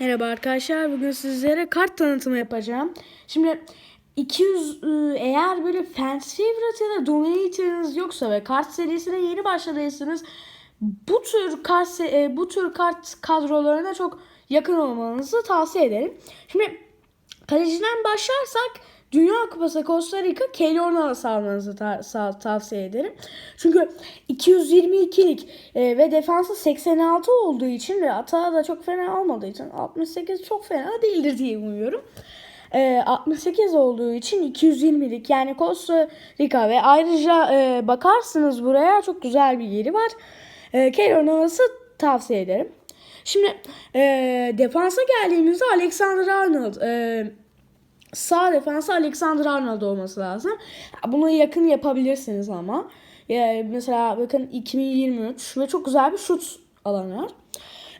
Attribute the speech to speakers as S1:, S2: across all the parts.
S1: Merhaba arkadaşlar. Bugün sizlere kart tanıtımı yapacağım. Şimdi 200 ıı, eğer böyle Fancy Favorite ya da Dominator'ınız yoksa ve kart serisine yeni başladıysanız bu tür kart e, bu tür kart kadrolarına çok yakın olmanızı tavsiye ederim. Şimdi kaleciden başlarsak Dünya Kupası Costa Rica Keylor'la salmanızı ta- sa- tavsiye ederim. Çünkü 222'lik e, ve defansı 86 olduğu için ve atağı da çok fena olmadığı için 68 çok fena değildir diye umuyorum. E, 68 olduğu için 220'lik yani Costa Rica ve ayrıca e, bakarsınız buraya çok güzel bir yeri var. E, Keylor Navas'ı tavsiye ederim. Şimdi e, defansa geldiğimizde Alexander Arnold e, sağ defansı Alexander Arnold olması lazım. Bunu yakın yapabilirsiniz ama. Yani mesela bakın 2023 ve çok güzel bir şut alanı var.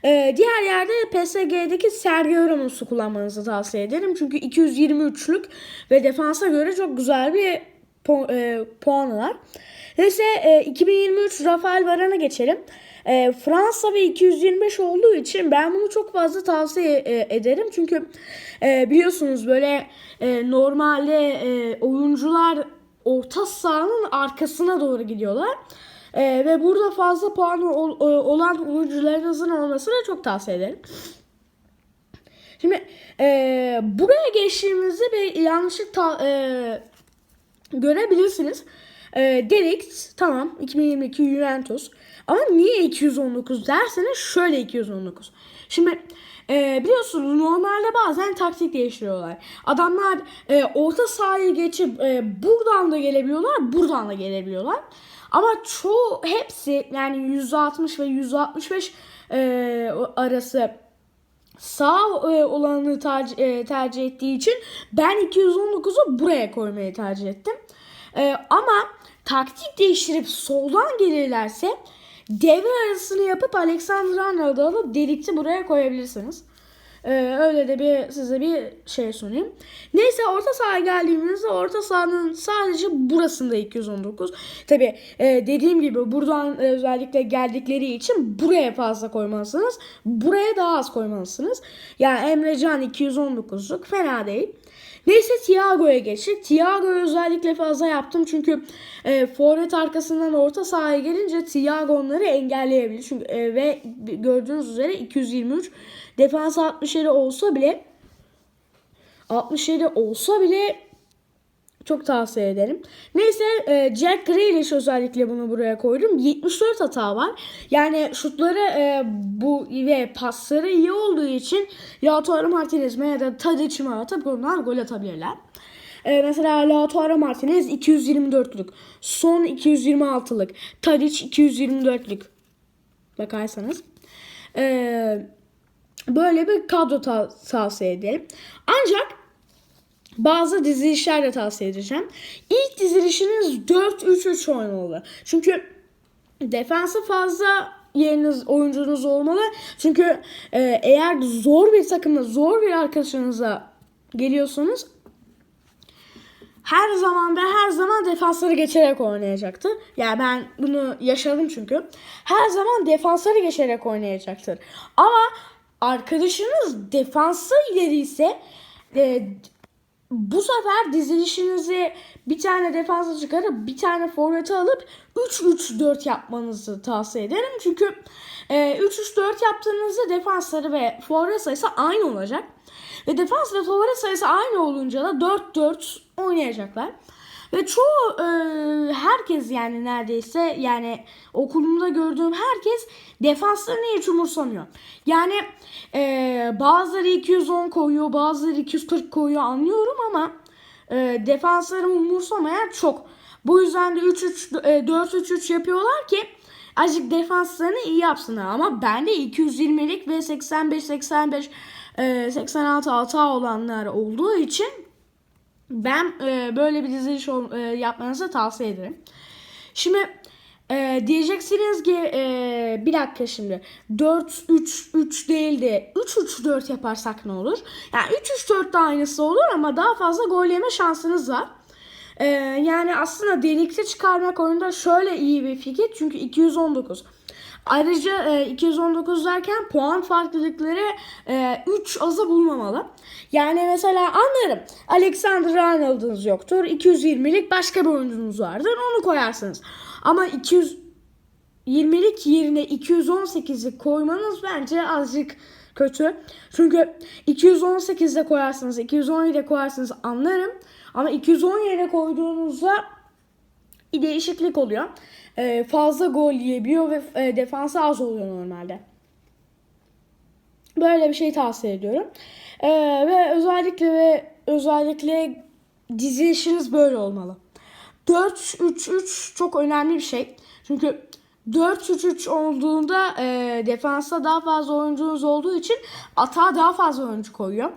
S1: Ee, diğer yerde PSG'deki Sergio Ramos'u kullanmanızı tavsiye ederim. Çünkü 223'lük ve defansa göre çok güzel bir pu- e, puanı var. Neyse e, 2023 Rafael Varane'a geçelim. E, Fransa ve 225 olduğu için ben bunu çok fazla tavsiye e, ederim. Çünkü e, biliyorsunuz böyle e, normalde e, oyuncular orta sahanın arkasına doğru gidiyorlar. E, ve burada fazla puanı ol- e, olan oyuncularınızın olmasını çok tavsiye ederim. Şimdi e, buraya geçtiğimizde bir yanlışlık ta- e, görebilirsiniz. E, Delict tamam 2022 Juventus. Ama niye 219 derseniz şöyle 219. Şimdi e, biliyorsunuz normalde bazen taktik değiştiriyorlar. Adamlar e, orta sahaya geçip e, buradan da gelebiliyorlar, buradan da gelebiliyorlar. Ama çoğu hepsi yani 160 ve 165 e, arası sağ e, olanı tercih, e, tercih ettiği için ben 219'u buraya koymayı tercih ettim. E, ama taktik değiştirip soldan gelirlerse devre arasını yapıp Alexander Arnold'u alıp delikti buraya koyabilirsiniz. Ee, öyle de bir size bir şey sunayım. Neyse orta sahaya geldiğimizde orta sahanın sadece burasında 219. Tabi dediğim gibi buradan e, özellikle geldikleri için buraya fazla koymalısınız. Buraya daha az koymalısınız. Yani Emrecan 219'luk fena değil. Neyse Thiago'ya geçtik. Thiago'yu özellikle fazla yaptım çünkü e, forvet arkasından orta sahaya gelince Thiago onları engelleyebilir. Çünkü e, ve gördüğünüz üzere 223 defans 67 olsa bile 67 olsa bile çok tavsiye ederim. Neyse e, Jack Grealish özellikle bunu buraya koydum. 74 hata var. Yani şutları e, bu ve pasları iyi olduğu için Lautaro Martinez ya da Tadic mi atıp onlar gol atabilirler. E, mesela Lautaro Martinez 224'lük. Son 226'lık. Tadic 224'lük. Bakarsanız. Eee böyle bir kadro ta- tavsiye ederim. Ancak bazı dizilişler de tavsiye edeceğim. İlk dizilişiniz 4-3-3 olmalı. Çünkü defansı fazla yeriniz oyuncunuz olmalı. Çünkü e, eğer zor bir takımda zor bir arkadaşınıza geliyorsunuz her zaman ve her zaman defansları geçerek oynayacaktır. Yani ben bunu yaşadım çünkü. Her zaman defansları geçerek oynayacaktır. Ama arkadaşınız defansı ileri ise e, bu sefer dizilişinizi bir tane defansa çıkarıp bir tane forvete alıp 3-3-4 yapmanızı tavsiye ederim. Çünkü e, 3-3-4 yaptığınızda defansları ve forvet sayısı aynı olacak. Ve defans ve forvet sayısı aynı olunca da 4-4 oynayacaklar. Ve çoğu e, herkes yani neredeyse yani okulumda gördüğüm herkes defanslarını hiç umursamıyor. Yani e, bazıları 210 koyuyor bazıları 240 koyuyor anlıyorum ama e, defanslarını umursamayan çok. Bu yüzden de 3-3 e, 4-3-3 yapıyorlar ki azıcık defanslarını iyi yapsınlar. Ama bende 220'lik ve 85-85 e, 86 hata olanlar olduğu için ben e, böyle bir diziliş e, yapmanızı tavsiye ederim. Şimdi e, diyeceksiniz ki e, bir dakika şimdi 4-3-3 değil de 3-3-4 yaparsak ne olur? Yani 3-3-4 de aynısı olur ama daha fazla gol yeme şansınız var. E, yani aslında delikte çıkarmak oyunda şöyle iyi bir fikir çünkü 219. Ayrıca e, 219 derken puan farklılıkları e, 3 azı bulmamalı. Yani mesela anlarım. Alexander Arnold'unuz yoktur. 220'lik başka bir oyuncunuz vardır. Onu koyarsınız. Ama 220'lik yerine 218'i koymanız bence azıcık kötü. Çünkü 218'de koyarsınız, 217'de koyarsınız anlarım. Ama 217'de koyduğunuzda bir değişiklik oluyor. Ee, fazla gol yiyebiliyor ve e, defansı az oluyor normalde. Böyle bir şey tavsiye ediyorum. Ee, ve özellikle ve özellikle dizilişiniz böyle olmalı. 4-3-3 çok önemli bir şey. Çünkü 4-3-3 olduğunda e, defansta daha fazla oyuncunuz olduğu için atağa daha fazla oyuncu koyuyor.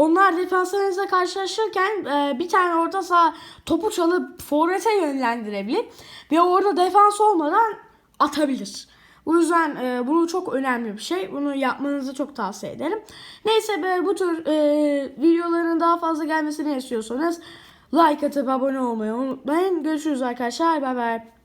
S1: Onlar defanslarınızla karşılaşırken e, bir tane orta saha topu çalıp forvete yönlendirebilir. Ve orada defans olmadan atabilir. Bu yüzden e, bu çok önemli bir şey. Bunu yapmanızı çok tavsiye ederim. Neyse be bu tür e, videoların daha fazla gelmesini istiyorsanız like atıp abone olmayı unutmayın. Görüşürüz arkadaşlar. Bay bay.